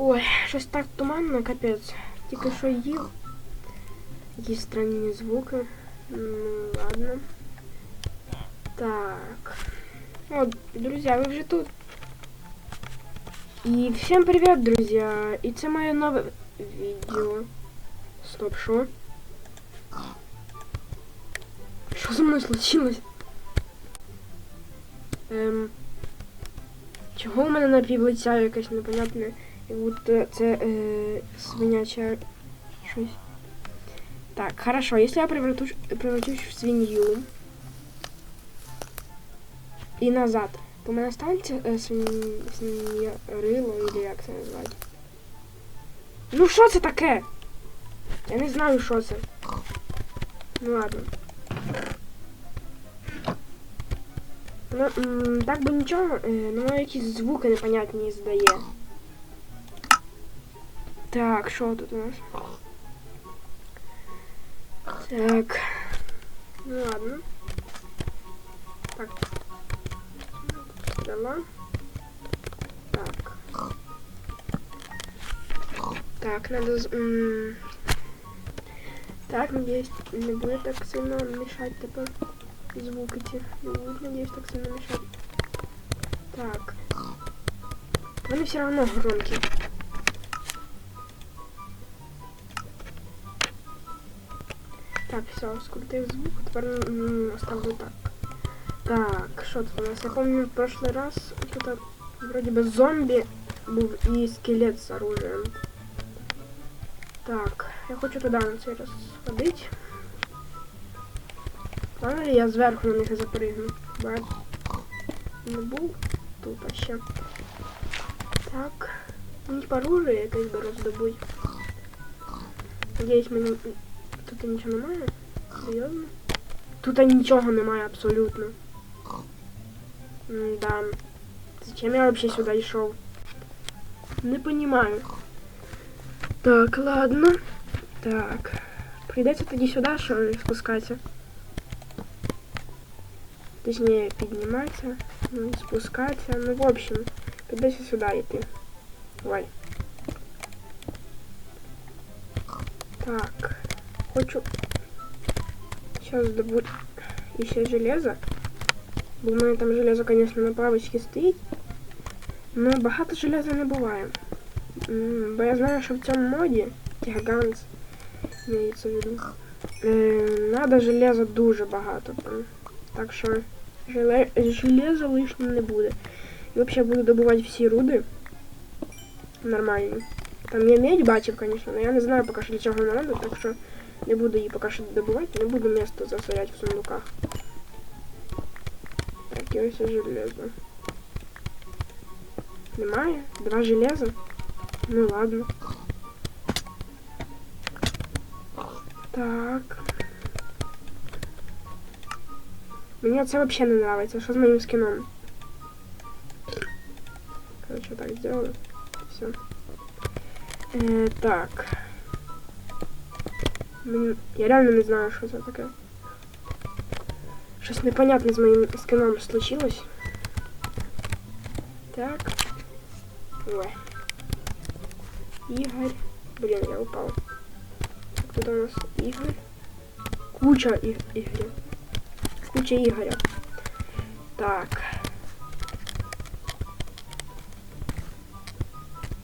Ой, щось так туманно, капець. Тільки що їв. Якісь странні звуки. Ну, ладно. Так. О, друзья, вы вже тут. И всем привет, друзья! И це моє нове відео. Стоп, що? Що зі мною случилось? Ем... Чого у мене напівлиця якесь непонятне? І от е, це е, свиняча щось. Так, хорошо, если я превратусь, превратюсь в свинью и назад, то у мене станеться е, свин... свинья рило, или як це назвати? Ну що це таке? Я не знаю, що це. Ну ладно. Ну, м, так би нічого, е, ну воно якісь звуки непонятні здає. Так, що тут у нас? Так. Ну ладно. Так. Дала. Так. Так, надо... Так, надеюсь, не будет так сильно мешать типа звук эти. Не будет, надеюсь, так сильно мешать. Так. Они все равно громкие. Так, все, скрутив звук, тепер м, оставлю так. Так, що тут у нас? Я помню, в прошлый раз тут вроде бы зомби був і скелет з оружием. Так, я хочу туди на цей раз сходити. Ладно, я зверху на них запригну. Бо я не був тут а ще. Так. Мені по оружие якесь би роздобуть. Надіюсь, мені тут нічого немає. Серйозно? Тут нічого немає абсолютно. Да. Зачем я вообще сюда йшов? Не понимаю. Так, ладно. Так. Прийдеться тоді сюди, що ли, спускатися. Точніше, підніматися, ну і спускатися. Ну, в общем, прийдеться сюди йти. Ой. Так. Хочу сейчас добыть еще железо. Бо в мене там железо, конечно, на паличці стоїть. Но багато железа не буває. М, Бо я знаю, що в цьому моді Тяганс имеется в виду. Е, надо железа дуже багато. прям. Так що желе... железа лишнім не буде. І взагалі буду добувати всі руди. Нормально. Там я медь бачив, конечно, но я не знаю поки що для чого вона надо, так що не буду її поки що добувати, не буду місто засоряти в сундуках. Так, і ось железо. Немає? Два железа? Ну ладно. Так. Мне це вообще не нравится. Что с моим скином? Короче, так сделаю. Все. Э, так. Я реально не знаю, що це таке. Щось непонятне з моїм скином случилось. Так. Ой. Игорь. Блин, я упал. Так, тут у нас Игорь. Куча и Игоря. Куча Игоря. Так.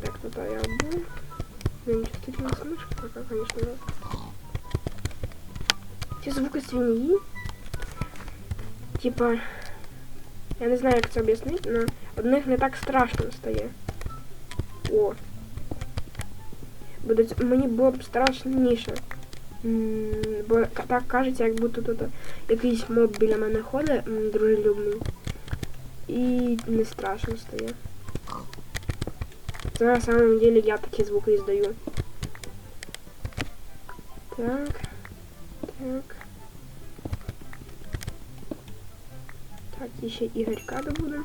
Так, тут я был. Блин, чувствительная смышка такая, конечно, да. Ці звуки свиньи. Типа. Я не знаю, як це об'яснити, але одних не так страшно стає. О. Буде, мені було б страшніше. М, Бо к- так кажеться, як будто тут якийсь моб біля мене ходить, м, дружелюбний. І не страшно стає. Це на самом деле я такі звуки издаю. Так. Так. Так, і ще Ігорька добудемо.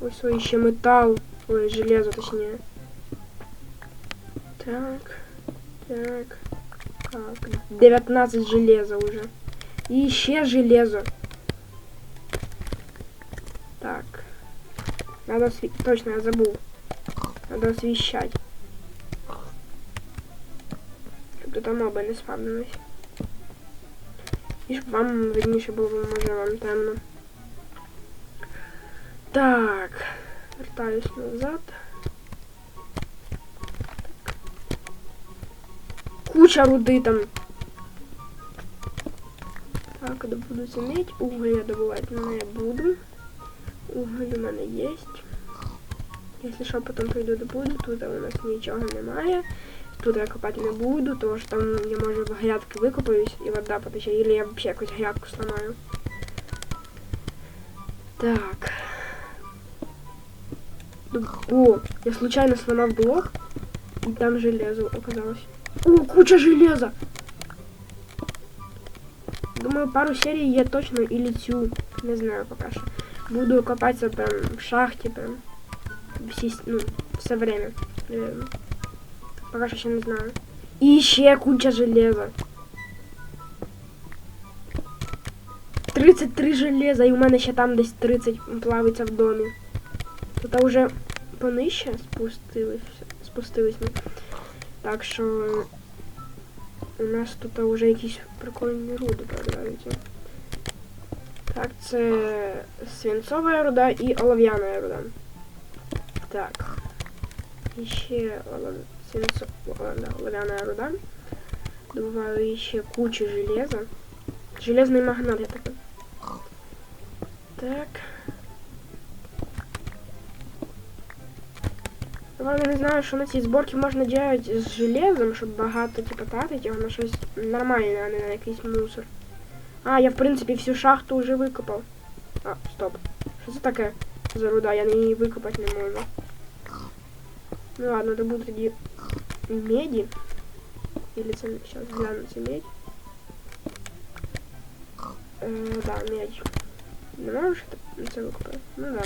Ось ой, ще метал. Ой, железо точнее. Так. Так. Так. 19 железа уже. І ще железо. Так. Надо сви... Точно, я забыл. Надо освіщати. Тут моби не спавнились. І щоб вам видніше було, може вам темно. Так. Вертаюсь назад. Куча руди там. Так, добуду цінить. Уголь я добувати не буду. Уголь у мене є. Якщо що, потім прийду добуду, тут у нас нічого немає. Тут я копати не буду, тому що там я може в грядки викопаюсь і вода потече, або я взагалі якусь грядку сломаю. Так. Ну, О, я случайно сломав блок, и там железо оказалось. О, куча железа! Думаю, пару серій я точно і летю. Не знаю поки що. Буду копатися прям в шахті, прям всі, ну, все время. Наверное. Поки що ще не знаю. І ще куча железа. 33 железа, і у мене ще там десь 30 плавиться в домі. Тут вже понижче спустились, спустились ми. Так що у нас тут вже якісь прикольні руди появляються. Так, це свинцова руда і олов'яна руда. Так. І ще олов... свинцо... о, да, олов'яна руда. Добываю ще кучу железа. Железний магнат я такой. Так. Правда, не знаю, що на цій зборці можна робити з железом, щоб багато типу, тратити його на щось нормальне, а не на якийсь мусор. А, я в принципі всю шахту вже викопав. А, стоп. Що це таке за руда? Я її викопати не можу. Ну ладно, добуду тоді меді. Или це зараз гляну це медь. Е, да, медь. Не можеш це викопати? Ну да.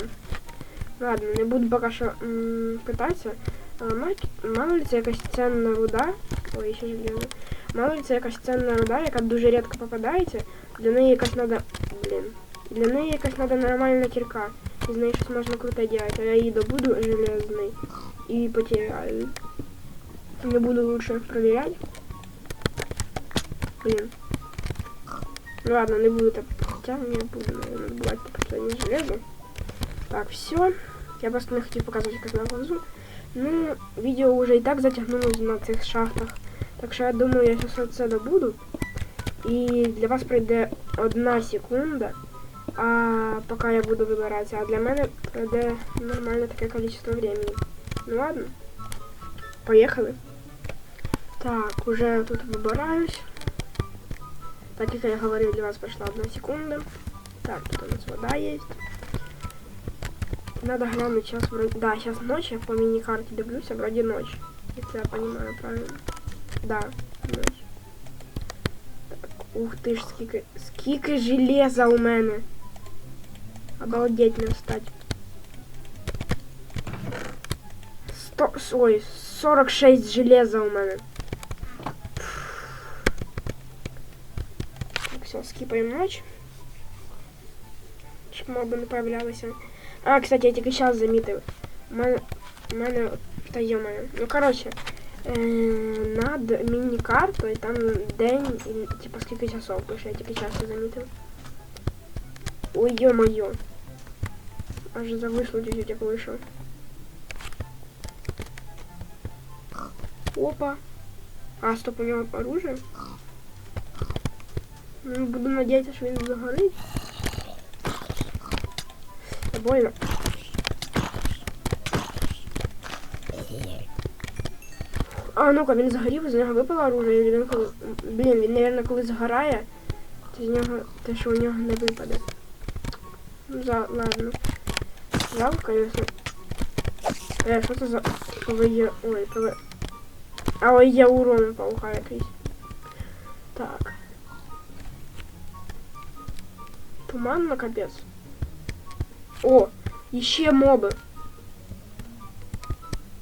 Ладно, не буду поки що м, питатися. А, ма- Мало ли це якась ценна руда. Ой, ще железо. Мало ли це якась ценна руда, яка дуже рідко попадається. Для неї якась надо. Блін. Для неї якась надо нормальна кірка. І з неї щось можна круте робити. А я її добуду железний і потеряю. Не буду лучше проверять. Блин. Ну ладно, не буду так. Хотя не буду, наверное, добывать по последнее железо. Так, все. Я просто не хотів показувати, як на глазу. Ну, відео уже і так затягнулось на цих шахтах. Так що я думаю, я зараз це добуду. І для вас пройде одна секунда. А поки я буду вибиратися. А для мене пройде нормальне таке количество времени. Ну ладно. Поехали. Так, уже тут выбираюсь. Так, как я говорил, для вас прошла одна секунда. Так, тут у нас вода есть. Надо глянуть сейчас вроде... Да, сейчас ночь, я по мини-карте дивлюсь, а вроде ночь. Если я понимаю правильно. Да, ночь. Так, ух ты ж, скільки... Скільки железа у мене. Обалдеть не встать. Ой, 46 железа у мене. Так, все, скипаем ночь. Щоб моби не появлялися. А, кстати, я тільки зараз замітив. У мене, у мене, та йомаю. Ну, короче, е, над міні-картою там день, і, типу, скільки часов пише, я тільки зараз це замітив. Ой, йо-моє. Аж зависло чуть-чуть, як вийшов. Опа. А, стоп, у него оружие. Ну, буду надеяться, что він загорить. Та Больно. А, ну-ка, він загорів, з нього випало оружие, і він коли... Блін, він, мабуть, коли згорає, то з нього, те, що у нього не випаде. Ну, за... ладно. Жалко, конечно. Е, що це за... ПВЕ... Ой, ПВ... А ой, я урон паука якийсь. Так. Туманно капець. О, іще моби.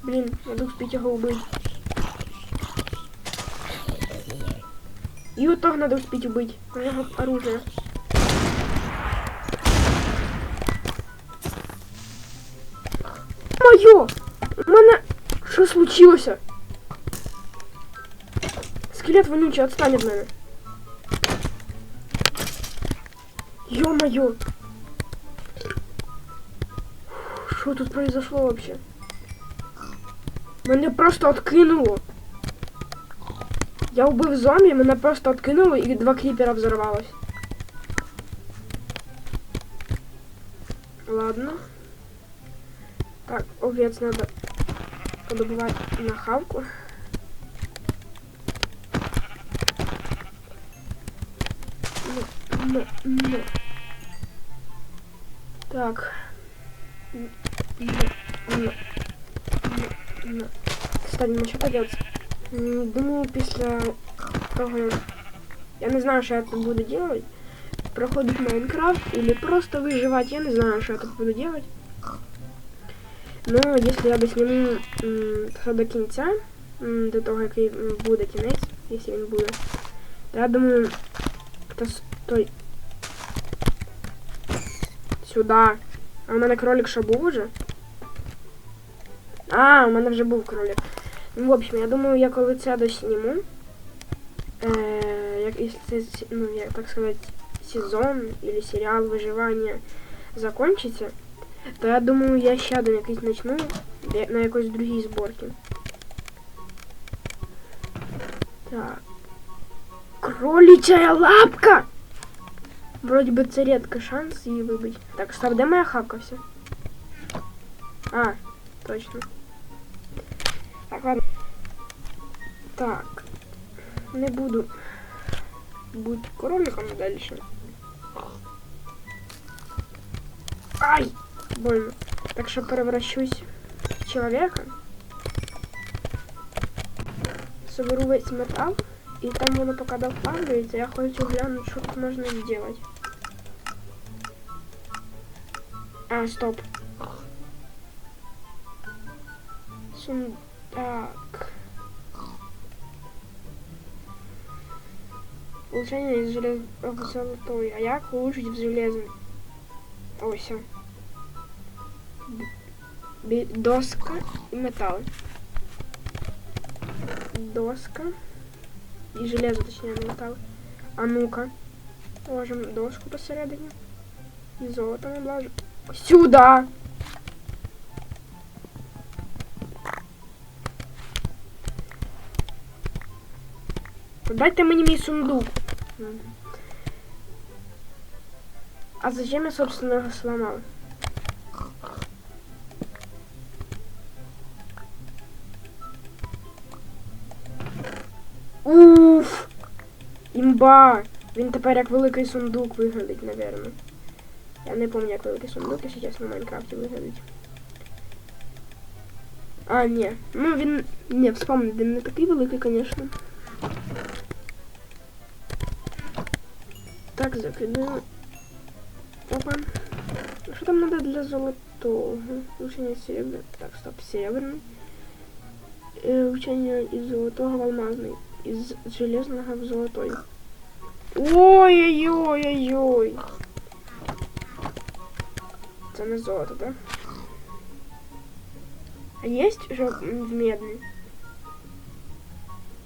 Блін, надо успіть його убити. І того надо успіть убити. У нього оружие. Моє! У мене Що случилося? Скелет вонючий, отстань від мене. Ё-моё! Що тут произошло вообще? Мене просто откинуло. Я убив зомбі, мене просто откинуло і два кріпера взорвалось. Ладно. Так, овец надо подобывать на хавку. Так. Ну, ну, ну, ну. Кстати, ну що поделать? М, Думаю, після того, я не знаю, що я тут буду делать. Проходить Майнкрафт или просто выживать, я не знаю, что я тут буду делать. Но если я досниму м, все до кінця, м, до того, який м, буде кінець, якщо він буде, то я думаю, хто стой. Сюда. А у мене кролик що був уже? А, у мене вже був кролик. Ну, в общем, я думаю, я коли це досніму, е, як, якщо це, ну, як так сказати, сезон или сериал выживания закончится, то я думаю, я ще один якийсь начну де- на якоїсь другій зборці. Так. Кроличая лапка! Вроде бы це редко шанс її вибити. Так, стоп, де моя хавка все? А, точно. Так, ладно. Так. Не буду быть кроликом дальше. Ай! Больно. Так что превращусь в человека. Соберу весь металл. И там воно пока доплавляется, я хочу глянуть, что тут можно сделать. А, стоп. Сун... Так. Улучшение из железа в золотой. А як улучшить в железный? Ось. всё. Бі- Доска і метал. Доска. І железо, точніше, не метал. А ну-ка. Положим доску посередині. І золото наблажу. Сюда! Дайте мені мій сундук. А зачем я, собственно, его сломал? Уф! Імба! Він тепер як великий сундук виглядить, напевно. Я не пам'ятаю, як великий сундук, якщо чесно, в Майнкрафті виглядить. А, ні. Ну він. Ні, вспомнив, він не такий великий, звісно. Так, закидаю. Опа. Что там надо для золотого? Учение серебра. Так, стоп, серебряный. Э, учение из золотого в алмазный. Из железного в золотой. Ой-ой-ой-ой-ой. Це не золото, да? А есть же в медный?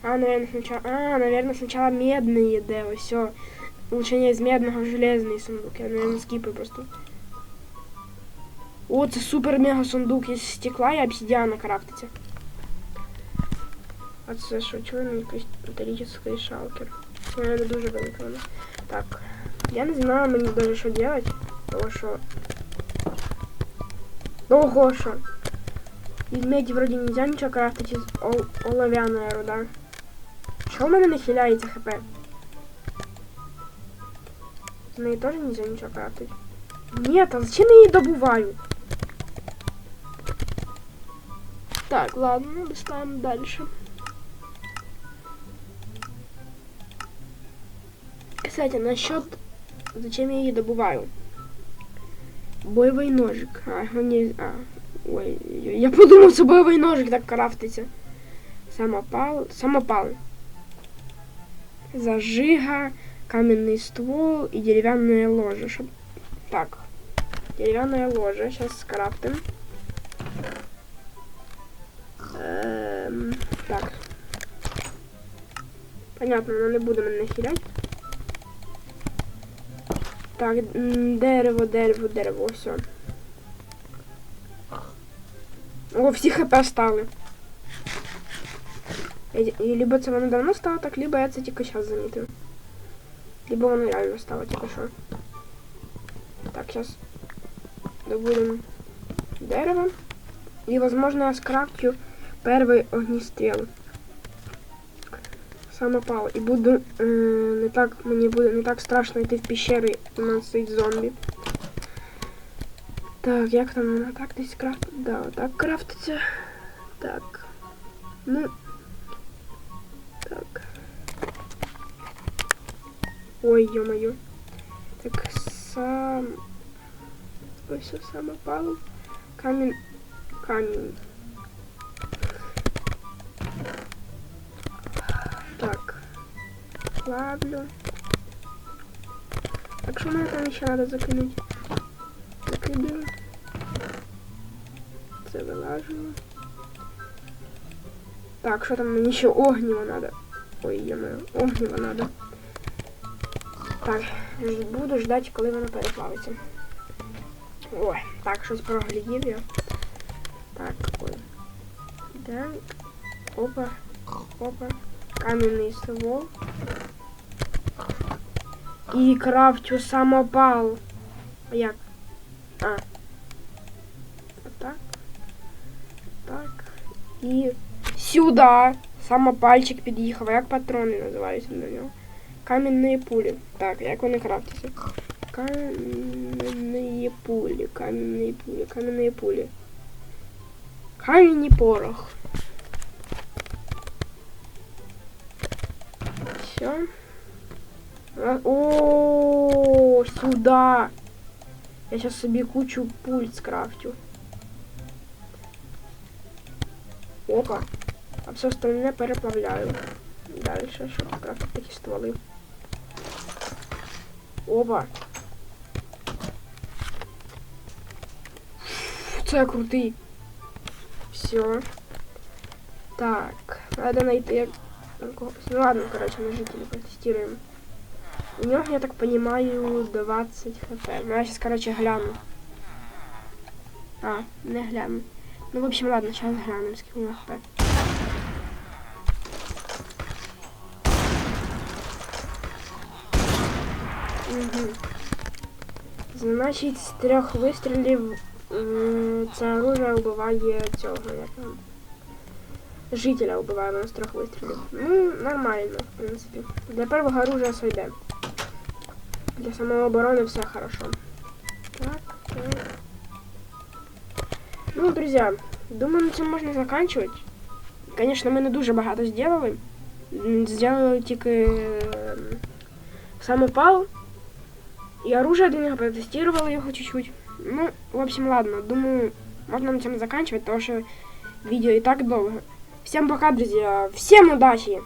А, наверное, сначала... А, наверное, сначала медные, да, все. Улучшение из медного в железний сундук. Я, наверное, скипаю просто. О, це супер мега сундук. Із стекла і обсидіана крафтиться. А це що, чорний якийсь металічний шалкер. Це, наверное, дуже велика вона. Так. Я не знаю мені даже що делать. Того що... Ого, що. Из меди вроде нельзя ничего крафтить из ол оловянная руда. Що в мене не хиляється хп? На тоже нельзя ничего крафтить. Нет, а зачем я ее добываю? Так, ладно, доставим дальше. Кстати, насчет зачем я ее добываю. Бойовий ножик. Ага, ні. А. Ой, я подумал це боевой ножик так крафтиться. Самопал. Самопал. Зажига, каменный ствол и деревянное ложе. Чтоб... Так. Деревянное ложе. Сейчас скрафтим. Эм, так. Понятно, но не будемо нахилять. Так, м, дерево, дерево, дерево, все. О, всі хп стали. І, і либо це воно давно стало так, либо я це тільки зараз замітив. Либо воно реально стало тільки що. Так, зараз добудемо дерево. И, возможно, я скрафчу первый огнестрел. Самопал. І буду е, не так, мені буде не так страшно йти в пещери, і мене стоїть зомбі. Так, як там воно так десь крафт... Да, так крафтиться. Так. Ну. Так. Ой, ё-моё. Так, сам... Ось ось самопал. Камінь. Камінь. Ладно. Так що мене там ще треба закинути? Закидаю. Це вилажую. Так, що там мені ще огнева надо. Ой, є огнева надо. Так, буду ждати, коли воно переплавиться. Ой, так, щось проглядів я. Так, ой. Так. Опа. Опа. Кам'яний ствол. І крафтю самопал. А Як? А. Отак. Так. І сюди. Самопальчик під'їхав. А Як патрони називаються до нього? Кам'яні пулі. Так, як вони крафтяться? Кам'яні пулі, кам'яні пулі, кам'яні пулі. Камінь і порох. Все. О, сюда. Я сейчас собі кучу пуль скрафтю. Опа. А все остальне переплавляю. Дальше, щоб скрафтити такі стволи. Опа. Це крутий. Все. Так, надо найти Ну ладно, короче, на жителя протестируем. У него, я так понимаю, 20 хп. Ну я сейчас, короче, гляну. А, не гляну. Ну, в общем, ладно, сейчас глянем, сколько у него хп. Угу. Значить, з трьох вистрілів м, це оружие вбиває цього, як там. Жителя вбиваємо з трьох вистрілів. Ну, нормально, в принципі. Для первого оружия сойде. Для самообороны все хорошо. Так, так. Ну, друзья, думаю, на цьому можна заканчивать. Конечно, ми не дуже багато. М, Зробили тільки ем, самопал. І оружие до нього протестировали його чуть-чуть. Ну, в общем, ладно, думаю, можно на цьому заканчивать, потому что видео и так долго. Всем пока, друзья. Всем удачи!